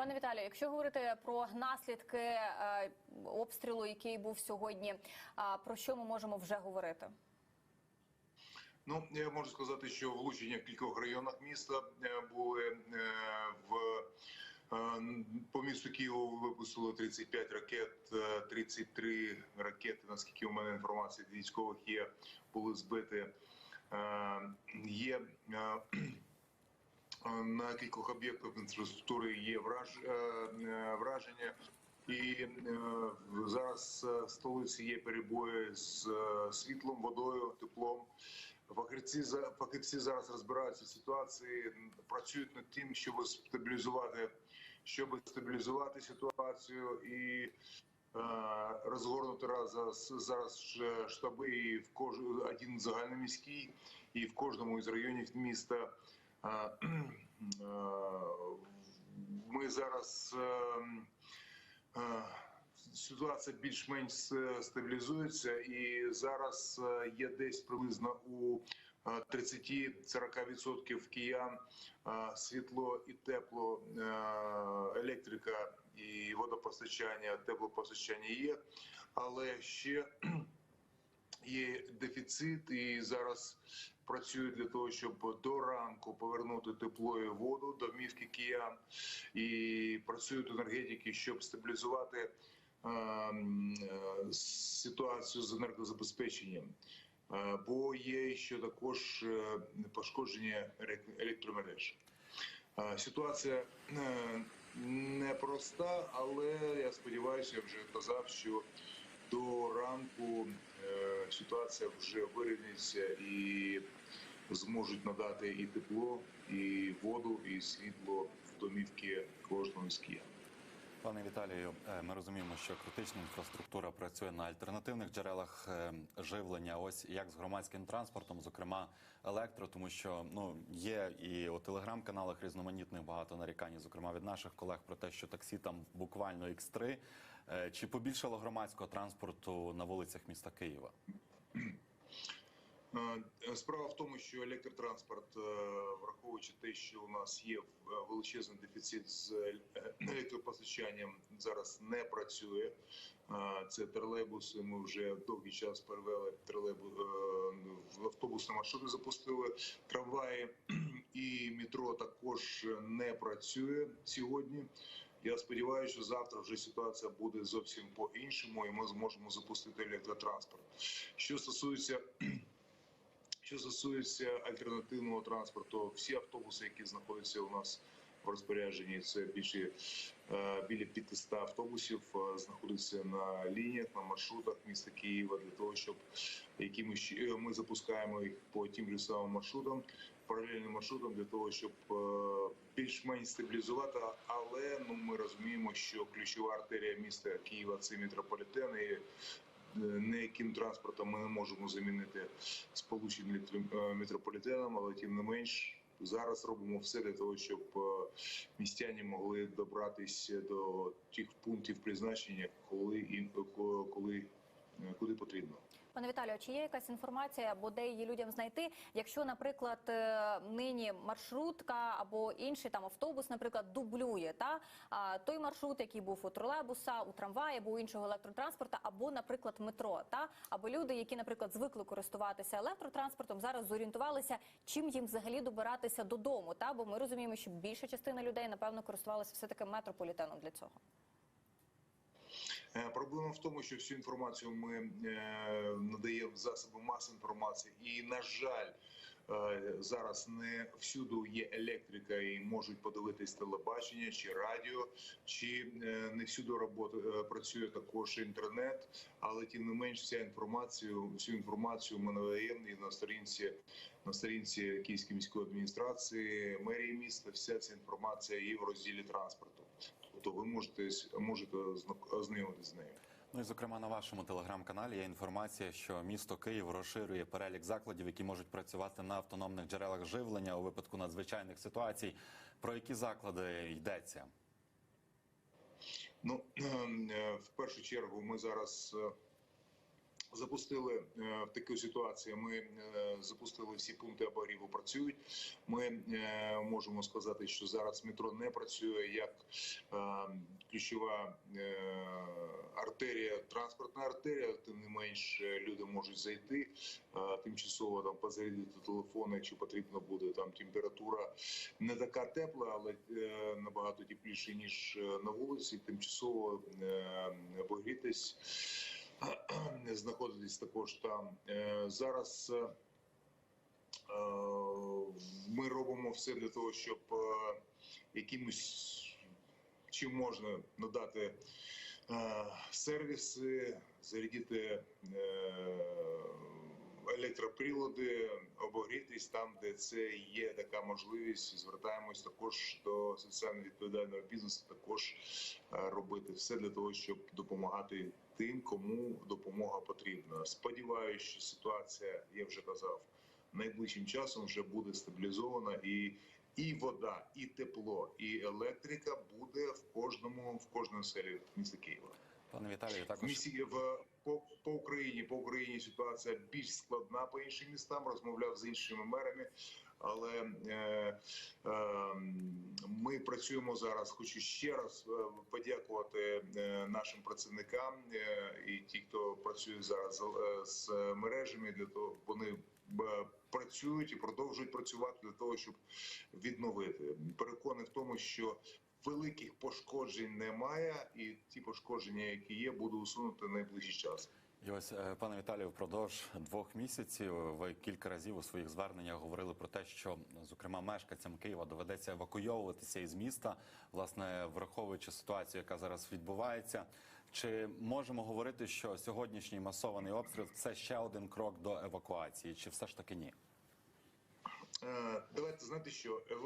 Пане Віталію, якщо говорити про наслідки е, обстрілу, який був сьогодні, а про що ми можемо вже говорити? Ну, я можу сказати, що влучення в кількох районах міста е, були е, в е, по місту Києву випустили 35 ракет, е, 33 ракети, наскільки у мене інформація від військових є, були збиті. Е, Є е, на кількох об'єктах інфраструктури є враж, е, е, враження. І е, зараз е, в столиці є перебої з е, світлом, водою, теплом. Фахівці фахівці зараз розбираються в ситуації, працюють над тим, щоб стабілізувати, щоб стабілізувати ситуацію і е, розгорнути раз зараз, зараз штаби і в кож... один загальноміський і в кожному із районів міста. Ми зараз е, е, ситуація більш-менш стабілізується, і зараз е, є десь приблизно у е, 30-40% киян світло і тепло, електрика і водопостачання, теплопостачання є, але ще є дефіцит, і зараз працюють для того, щоб до ранку повернути тепло і воду до мівки киян, і працюють енергетики, щоб стабілізувати е, е, ситуацію з енергозабезпеченням. Е, Бо є ще також е, пошкодження елек- електромереж. Е, Ситуація е, непроста, але я сподіваюся, я вже казав, що до ранку ситуація вже вирівняється і зможуть надати і тепло, і воду, і світло в домівки кожного з киян. Пане Віталію, е, ми розуміємо, що критична інфраструктура працює на альтернативних джерелах е, живлення. Ось як з громадським транспортом, зокрема електро, тому що ну є і у телеграм-каналах різноманітних багато нарікань, зокрема від наших колег, про те, що таксі там буквально X3. Е, Чи побільшало громадського транспорту на вулицях міста Києва? Е, Справа в тому, що електротранспорт, е, враховуючи те, що у нас є е, величезний дефіцит з електропостачанням, зараз не працює. Це тролейбуси. Ми вже довгий час перевели тролейбу е, в автобусні маршрути, запустили трамваї і метро також не працює сьогодні. Я сподіваюся, що завтра вже ситуація буде зовсім по іншому, і ми зможемо запустити електротранспорт. Що стосується що стосується альтернативного транспорту, всі автобуси, які знаходяться у нас в розпорядженні, це більше е, біля 500 автобусів, е, знаходяться на лініях, на маршрутах міста Києва для того, щоб якимось чи- е, ми запускаємо їх по тим же самим маршрутам, паралельним маршрутам для того, щоб більш-менш стабілізувати. Але ну ми розуміємо, що ключова артерія міста Києва це метрополітен і Ніяким транспортом ми не можемо замінити сполучені е, метрополітеном, але тим не менш зараз робимо все для того, щоб містяні могли добратися до тих пунктів призначення, коли і коли е, куди потрібно. Пане Віталію, чи є якась інформація або де її людям знайти? Якщо, наприклад, е, нині маршрутка або інший там автобус, наприклад, дублює та той маршрут, який був у тролейбуса, у трамваї або у іншого електротранспорта, або, наприклад, метро, та або люди, які, наприклад, звикли користуватися електротранспортом, зараз зорієнтувалися, чим їм взагалі добиратися додому. Та бо ми розуміємо, що більша частина людей напевно користувалася все таки метрополітеном для цього. Е, Проблема в тому, що всю інформацію ми е, в засоби масової інформації, і на жаль, е, зараз не всюди є електрика і можуть подивитись телебачення чи радіо, чи е, не всюди робота е, працює також інтернет, але тим не менш, вся інформацію, всю інформацію ми надаємо на сторінці на сторінці Київської міської адміністрації, мерії міста. Вся ця інформація є в розділі транспорту. Тобто ви можете можете зна- з нею. Ну і зокрема на вашому телеграм-каналі є інформація, що місто Київ розширює перелік закладів, які можуть працювати на автономних джерелах живлення у випадку надзвичайних ситуацій. Про які заклади йдеться? Ну е, в першу чергу ми зараз е, Запустили е, в таку ситуацію. Ми е, запустили всі пункти обігріву працюють. Ми е, можемо сказати, що зараз метро не працює як ключова артерія, транспортна артерія. Тим не менш, люди можуть зайти тимчасово там позарядити телефони, якщо потрібно буде. Там температура не така тепла, але набагато тепліше ніж на вулиці. Тимчасово е, знаходитись також там. Е, Зараз е, ми робимо все для того, щоб е, якимось чим можна надати сервіси, зарядити електроприлади, обогрітись там, де це є така можливість. Звертаємось також до соціально відповідального бізнесу, також робити все для того, щоб допомагати тим, кому допомога потрібна. Сподіваюся, що ситуація, я вже казав, найближчим часом вже буде стабілізована і. І вода, і тепло, і електрика буде в кожному в кожному селі міста Києва. Пане Віталію, також місті в по, по Україні по Україні ситуація більш складна по іншим містам. Розмовляв з іншими мерами, але е, е, ми працюємо зараз. Хочу ще раз е, подякувати е, нашим працівникам е, і ті, хто працює зараз з, мережами, для того вони працюють і продовжують працювати для того, щоб відновити. Переконаний в тому, що великих пошкоджень немає, і ті пошкодження, які є, буде усунути найближчий час. І ось, е, пане Віталію, впродовж двох місяців ви кілька разів у своїх зверненнях говорили про те, що зокрема мешканцям Києва доведеться евакуйовуватися із міста, власне, враховуючи ситуацію, яка зараз відбувається. Чи можемо говорити, що сьогоднішній масований обстріл це ще один крок до евакуації, чи все ж таки ні? Е, Давайте знаєте, що е,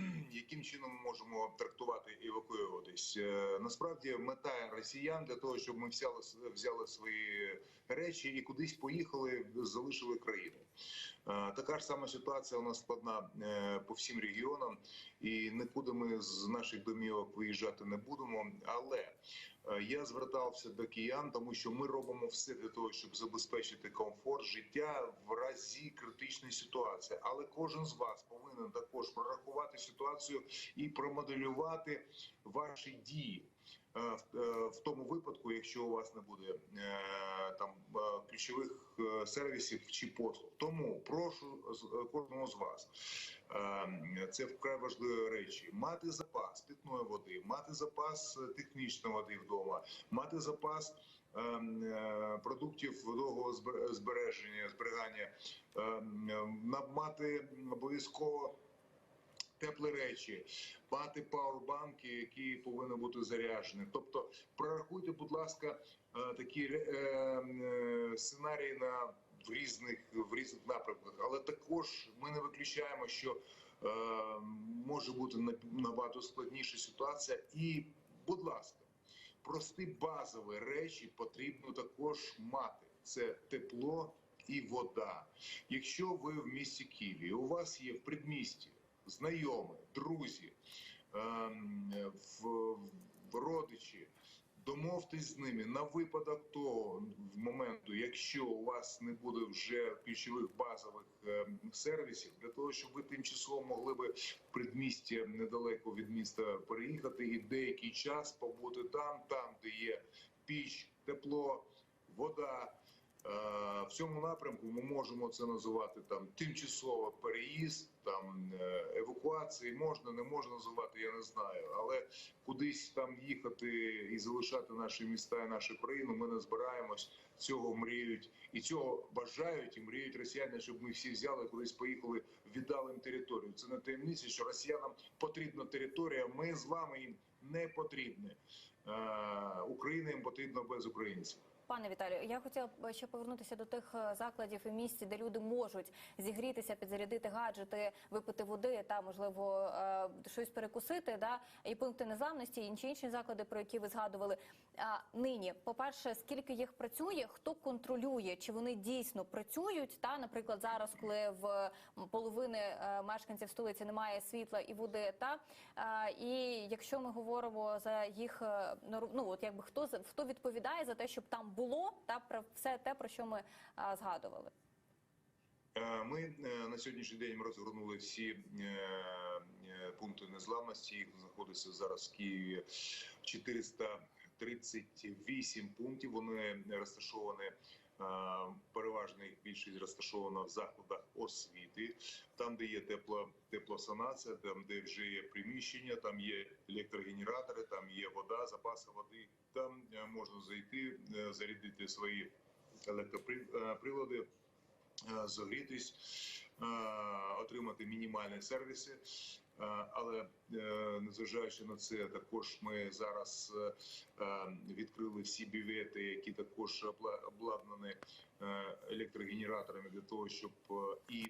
яким чином ми можемо трактувати і евакуюватись. Е, Насправді мета росіян для того, щоб ми взяли взяли свої речі і кудись поїхали, залишили країну. Е, Така ж сама ситуація у нас складна е, по всім регіонам, і нікуди ми з наших домівок виїжджати не будемо. Але е, я звертався до киян, тому що ми робимо все для того, щоб забезпечити комфорт життя в разі критичної ситуації. Але кожен з вас повинен також прорахувати ситуацію і промоделювати ваші дії. е, В, е, тому випадку, якщо у вас не буде е, там е, ключових е, сервісів чи послуг, тому прошу е, кожного з вас е, це вкрай важливі речі: мати запас питної води, мати запас е, технічної води вдома, мати запас ем, е, продуктів довгого збер- збереження, зберігання, ем, е, мати обов'язково. Теплі речі, мати пауербанки, які повинні бути заряджені. Тобто, прорахуйте, будь ласка, е, такі е, е, сценарії на в різних в різних напрямках. Але також ми не виключаємо, що е, може бути набагато складніша ситуація. І, будь ласка, прості базові речі потрібно також мати: це тепло і вода. Якщо ви в місті Києві, у вас є в предмісті знайомі, друзі, ем, в, в родичі. Домовтесь з ними на випадок того в моменту, якщо у вас не буде вже ключових базових ем, сервісів, для того, щоб ви тимчасово могли би в предмісті недалеко від міста переїхати і деякий час побути там, там, де є піч, тепло, вода. Е, В цьому напрямку ми можемо це називати там тимчасово переїзд, там е, евакуації можна, не можна називати, я не знаю. Але кудись там їхати і залишати наші міста і нашу країну. Ми не збираємось. Цього мріють і цього бажають і мріють росіяни, щоб ми всі взяли кудись поїхали, віддали їм територію. Це не таємниця, що росіянам потрібна територія. Ми з вами їм не потрібні. Е, Україна їм потрібна без українців. Пане Віталію, я хотіла б ще повернутися до тих е, закладів і місць, де люди можуть зігрітися, підзарядити гаджети, випити води та можливо е, щось перекусити. Да і пункти незламності, і інші інші заклади, про які ви згадували. А нині, по перше, скільки їх працює, хто контролює, чи вони дійсно працюють? Та, наприклад, зараз, коли в половини е, мешканців столиці немає світла і води, та і якщо ми говоримо за їх ну от якби хто хто відповідає за те, щоб там було та про все те, про що ми згадували. Е, Ми е, на сьогоднішній день розгорнули всі е, пункти незламності. Їх знаходиться зараз в Києві 438 пунктів. Вони розташовані. Переважна їх більшість розташована в закладах освіти, там, де є тепла теплосанація, там де вже є приміщення, там є електрогенератори, там є вода, запаси води. Там е, можна зайти, е, зарядити свої електроприлади, е, зогрітись, отримати мінімальні сервіси. Е, Але е, незважаючи на це, також ми зараз е, відкрили всі бівети, які також обладнані електрогенераторами для того, щоб і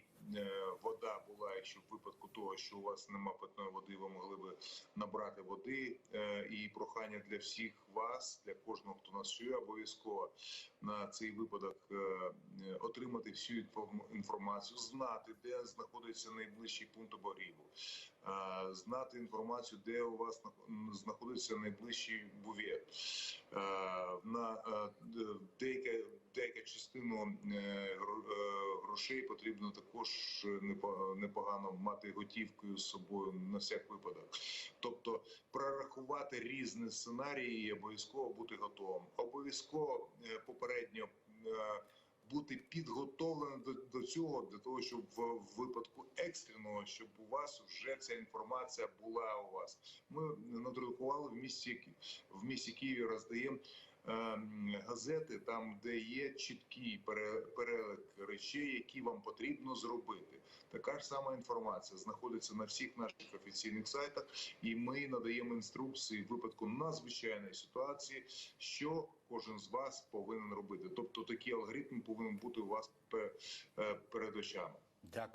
вода була, якщо в випадку того, що у вас немає питної води, ви могли би набрати води. Е, І прохання для всіх вас, для кожного, хто нас чує, обов'язково на цей випадок е, е, отримати всю інформацію, знати, де знаходиться найближчий пункт обігріву, е, знати інформацію, де у вас нах- знаходиться найближчий бувет. Е, На е, д- деяка деяка частину е, е, грошей потрібно також непогано мати готівкою з собою на всяк випадок. Тобто прорахувати різні сценарії і обов'язково бути готовим. Обов'язково е, попередньо е, бути підготовленим до, до цього, для того, щоб в, в випадку екстреного, щоб у вас вже ця інформація була у вас. Ми надрукували в місті в місті Києві роздаємо. Ем, Газети там, де є чіткий пере- перелік речей, які вам потрібно зробити. Така ж сама інформація знаходиться на всіх наших офіційних сайтах, і ми надаємо інструкції в випадку надзвичайної ситуації, що кожен з вас повинен робити. Тобто такий алгоритм повинен бути у вас е, перед очами. Дякую.